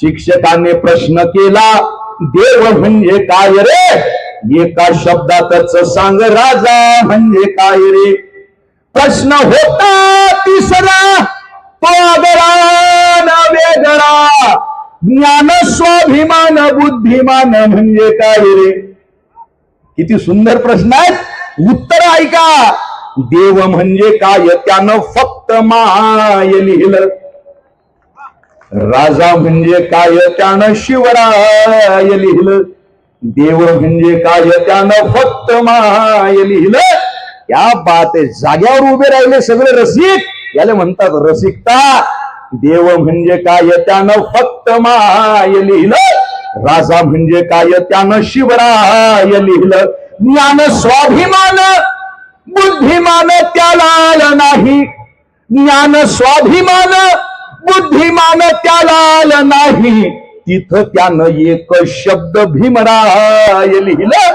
शिक्षकाने प्रश्न केला देव म्हणजे काय रे? एका शब्दातच सांग राजा म्हणजे काय रे? प्रश्न होता तिसरा तो आदरा वेगळा ज्ञान स्वाभिमान बुद्धिमान म्हणजे काय रे? किती सुंदर प्रश्न आहेत. उत्तर ऐका देव म्हणजे काय? त्यानं फक्त माय लिहिलं. राजा म्हणजे काय त्यानं शिवराय लिहिलं? देव म्हणजे काय त्यानं फक्त माय लिहिलं? या बात जाग्यावर उभे राहिले सगळे रसिक. याला म्हणतात रसिकता. देव म्हणजे काय त्यानं फक्त माय लिहिलं? राजा म्हणजे काय त्यानं शिवराय लिहिलं? ज्ञान स्वाभिमान बुद्धिमान त्याला आलं नाही. ज्ञान स्वाभिमान बुद्धिमान त्याला आलं नाही. तिथं त्यानं एक शब्द भीमराय लिहिलं.